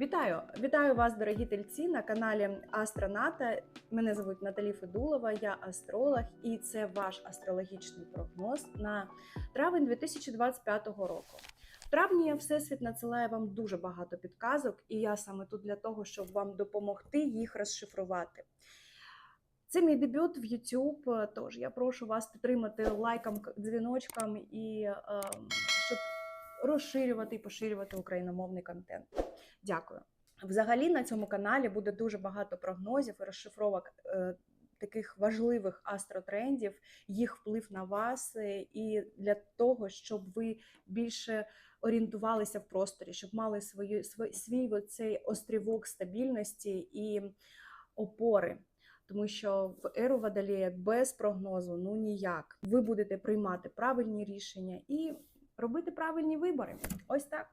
Вітаю! Вітаю вас, дорогі тельці, на каналі Астроната. Мене звуть Наталі Федулова, я астролог, і це ваш астрологічний прогноз на травень 2025 року. В травні Всесвіт надсилає вам дуже багато підказок, і я саме тут для того, щоб вам допомогти їх розшифрувати. Це мій дебют в YouTube, тож я прошу вас підтримати лайком, дзвіночком і е, щоб розширювати і поширювати україномовний контент. Дякую. Взагалі на цьому каналі буде дуже багато прогнозів і розшифровок е, таких важливих астротрендів, їх вплив на вас, е, і для того, щоб ви більше орієнтувалися в просторі, щоб мали свою свій, свій оцей острівок стабільності і опори. Тому що в еру Водолея без прогнозу ну ніяк. Ви будете приймати правильні рішення і робити правильні вибори. Ось так.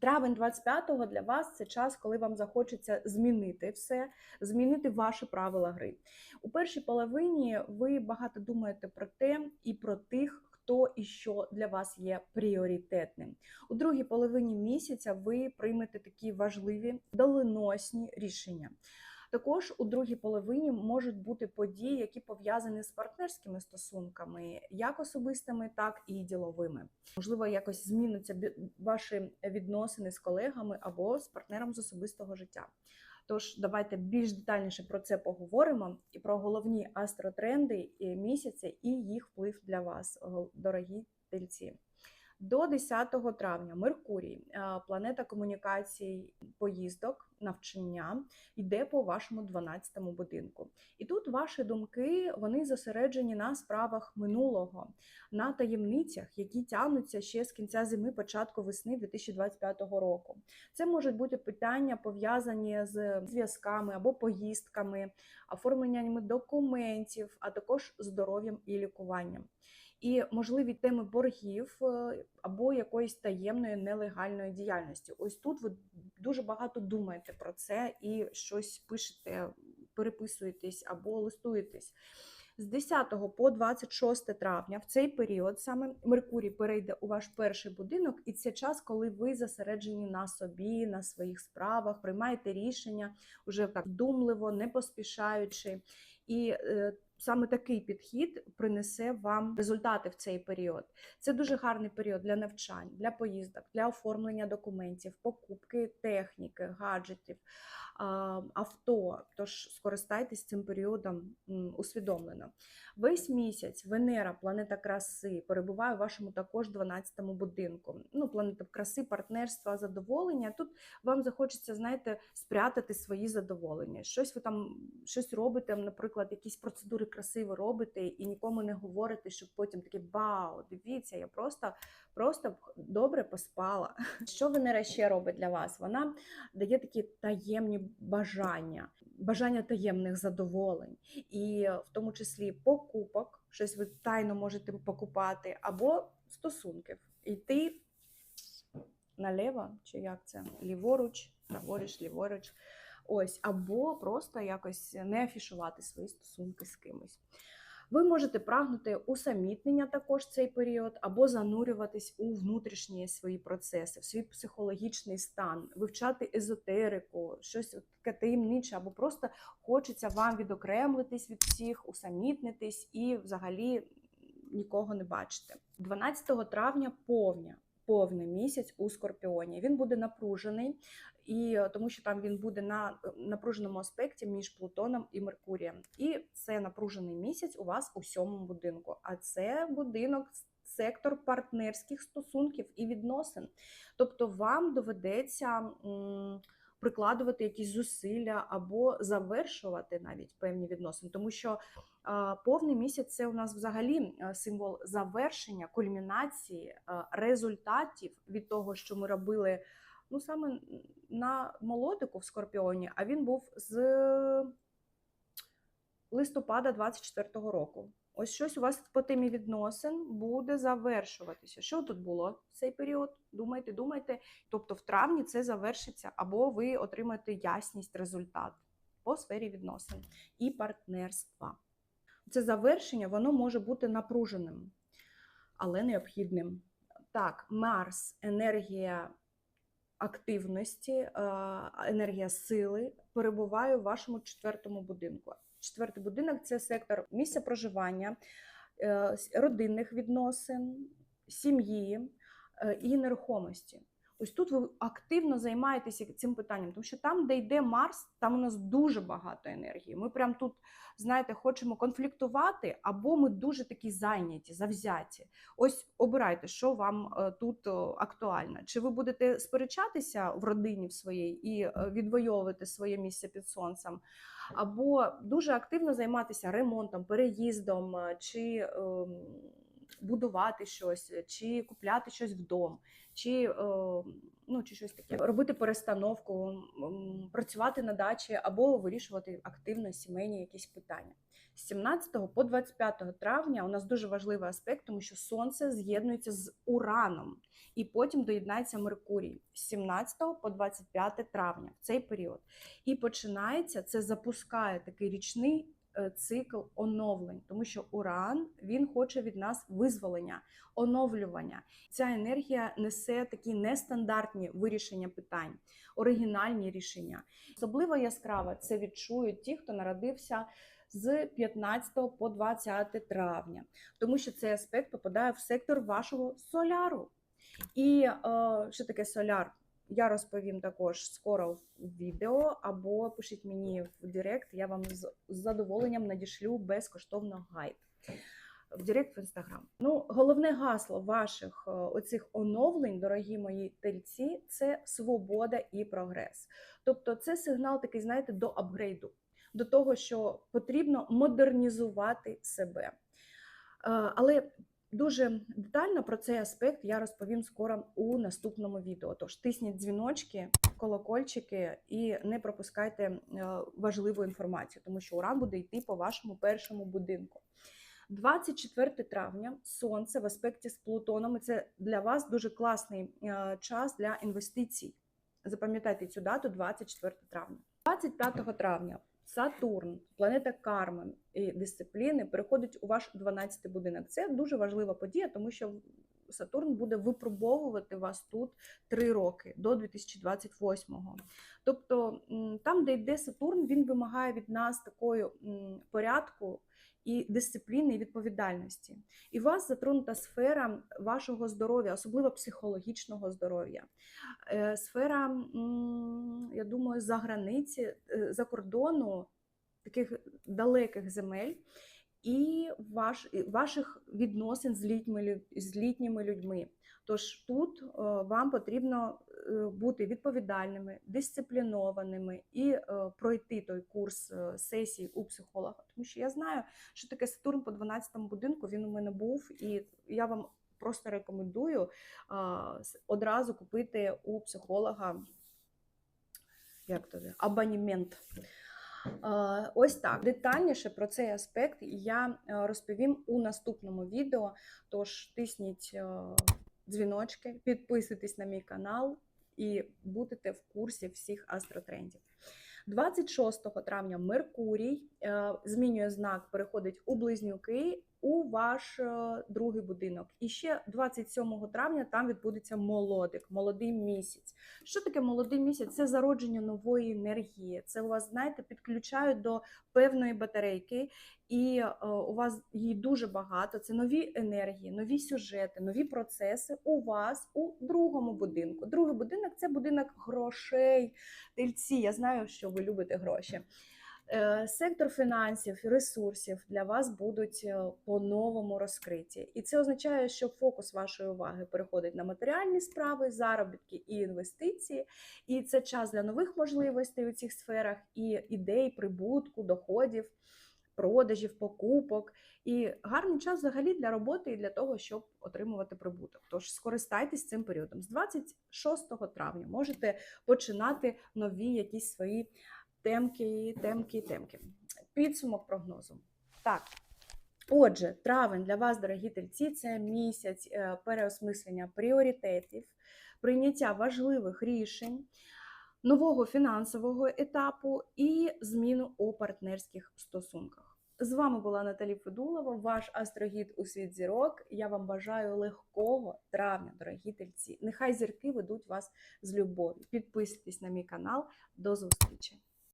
Травень 25-го для вас це час, коли вам захочеться змінити все, змінити ваші правила гри. У першій половині ви багато думаєте про те і про тих, хто і що для вас є пріоритетним. У другій половині місяця ви приймете такі важливі доленосні рішення. Також у другій половині можуть бути події, які пов'язані з партнерськими стосунками, як особистими, так і діловими. Можливо, якось зміниться ваші відносини з колегами або з партнером з особистого життя. Тож давайте більш детальніше про це поговоримо і про головні астротренди місяця і їх вплив для вас, дорогі тельці. До 10 травня Меркурій, планета комунікацій, поїздок, навчання, йде по вашому 12-му будинку. І тут ваші думки вони зосереджені на справах минулого, на таємницях, які тягнуться ще з кінця зими, початку весни 2025 року. Це можуть бути питання пов'язані з зв'язками або поїздками, оформленнями документів, а також здоров'ям і лікуванням і можливі теми боргів е, або якоїсь таємної нелегальної діяльності. Ось тут ви дуже багато думаєте про це і щось пишете, переписуєтесь або листуєтесь. З 10 по 26 травня в цей період саме Меркурій перейде у ваш перший будинок, і це час, коли ви зосереджені на собі, на своїх справах, приймаєте рішення вже так думливо, не поспішаючи. І е, саме такий підхід принесе вам результати в цей період. Це дуже гарний період для навчань, для поїздок, для оформлення документів, покупки техніки, гаджетів, авто. Тож скористайтесь цим періодом усвідомлено. Весь місяць Венера, планета краси, перебуває у вашому також 12-му будинку. Ну, планета краси, партнерства, задоволення. Тут вам захочеться, знаєте, спрятати свої задоволення. Щось ви там щось робите, наприклад, якісь процедури красиво робите і нікому не говорите, щоб потім таке вау, дивіться, я просто просто добре поспала. Що Венера ще робить для вас? Вона дає такі таємні бажання, бажання таємних задоволень, і в тому числі покупок, щось ви тайно можете покупати, або стосунків. Йти наліво, чи як це? Ліворуч, праворуч, ліворуч. Ось, або просто якось не афішувати свої стосунки з кимось. Ви можете прагнути усамітнення також цей період, або занурюватись у внутрішні свої процеси, в свій психологічний стан, вивчати езотерику, щось таке таємниче, або просто хочеться вам відокремлитись від всіх, усамітнитись і взагалі нікого не бачити. 12 травня повня повний місяць у Скорпіоні. Він буде напружений, і е, тому що там він буде на е, напруженому аспекті між Плутоном і Меркурієм. І це напружений місяць у вас у сьомому будинку. А це будинок. Сектор партнерських стосунків і відносин. Тобто вам доведеться прикладувати якісь зусилля або завершувати навіть певні відносини, тому що повний місяць це у нас взагалі символ завершення, кульмінації результатів від того, що ми робили ну саме на молодику в Скорпіоні, а він був з листопада 24-го року. Ось щось у вас по темі відносин буде завершуватися. Що тут було в цей період? Думайте, думайте. Тобто в травні це завершиться, або ви отримаєте ясність результат по сфері відносин і партнерства. Це завершення воно може бути напруженим, але необхідним. Так, Марс, енергія активності, е, енергія сили перебуває у вашому четвертому будинку. Четвертий будинок це сектор місця проживання, е, родинних відносин, сім'ї е, і нерухомості. Ось тут ви активно займаєтеся цим питанням, тому що там, де йде Марс, там у нас дуже багато енергії. Ми прям тут, знаєте, хочемо конфліктувати, або ми дуже такі зайняті, завзяті. Ось обирайте, що вам е, тут актуально. Чи ви будете сперечатися в родині в своїй і відвоювати своє місце під сонцем, або дуже активно займатися ремонтом, переїздом, е, чи ем, будувати щось, чи купляти щось вдома, чи, е, ну, чи щось таке, робити перестановку, працювати на дачі або вирішувати активно сімейні якісь питання. З 17 по 25 травня у нас дуже важливий аспект, тому що сонце з'єднується з ураном, і потім доєднається Меркурій з 17 по 25 травня в цей період. І починається це запускає такий річний цикл оновлень, тому що уран він хоче від нас визволення, оновлювання. Ця енергія несе такі нестандартні вирішення питань, оригінальні рішення. Особливо яскраво це відчують ті, хто народився з 15 по 20 травня, тому що цей аспект попадає в сектор вашого соляру. І е, що таке соляр? Я розповім також скоро в відео, або пишіть мені в Директ, я вам з задоволенням надішлю безкоштовно гайд в Директ в Інстаграм. Ну, головне гасло ваших е, оцих оновлень, дорогі мої тельці, це свобода і прогрес. Тобто, це сигнал такий, знаєте, до апгрейду, до того, що потрібно модернізувати себе. Е, Але Дуже детально про цей аспект я розповім скоро у наступному відео. Тож тисніть дзвіночки, колокольчики і не пропускайте е, важливу інформацію, тому що уран буде йти по вашому першому будинку. 24 травня сонце в аспекті з Плутоном. Це для вас дуже класний е, час для інвестицій. Запам'ятайте цю дату 24 травня. 25 травня Сатурн, планета карми і дисципліни, переходить у ваш 12-й будинок. Це дуже важлива подія, тому що Сатурн буде випробовувати вас тут 3 роки до 2028-го. Тобто, там, де йде Сатурн, він вимагає від нас такої порядку. І дисципліни, і відповідальності. І вас затронута сфера вашого здоров'я, особливо психологічного здоров'я. Е, Сфера, я думаю, за границі, е, за кордону таких далеких земель і ваш, ваших відносин з літніми, з літніми людьми. Тож тут е, вам потрібно е, бути відповідальними, дисциплінованими і е, пройти той курс сесій у психолога. Тому що я знаю, що таке Сатурн по 12-му будинку. Він у мене був, і я вам просто рекомендую одразу купити у психолога як то, це, абонемент. Е, Ось так детальніше про цей аспект я е, розповім у наступному відео. Тож тисніть е, дзвіночки, підписуйтесь на мій канал і будете в курсі всіх астротрендів. 26 травня Меркурій е, змінює знак, переходить у близнюки у ваш е, другий будинок. І ще 27 травня там відбудеться молодик, молодий місяць. Що таке молодий місяць? Це зародження нової енергії. Це у вас, знаєте, підключають до певної батарейки, і е, у вас її дуже багато. Це нові енергії, нові сюжети, нові процеси у вас у другому будинку. Другий будинок це будинок грошей. Тельці, я знаю, що ви любите гроші. Е, Сектор фінансів ресурсів для вас будуть е, по-новому розкриті. І це означає, що фокус вашої уваги переходить на матеріальні справи, заробітки і інвестиції. І це час для нових можливостей у цих сферах, і ідей, прибутку, доходів, продажів, покупок. І гарний час взагалі для роботи і для того, щоб отримувати прибуток. Тож скористайтесь цим періодом. З 26 травня можете починати нові якісь свої темки, темки, темки. Підсумок прогнозу. Так. Отже, травень для вас, дорогі тельці, це місяць е, переосмислення пріоритетів, прийняття важливих рішень, нового фінансового етапу і зміну у партнерських стосунках. З вами була Наталі Федулова, ваш астрогід у світ зірок. Я вам бажаю легкого травня, дорогі тельці. Нехай зірки ведуть вас з любов'ю. Підписуйтесь на мій канал. До зустрічі!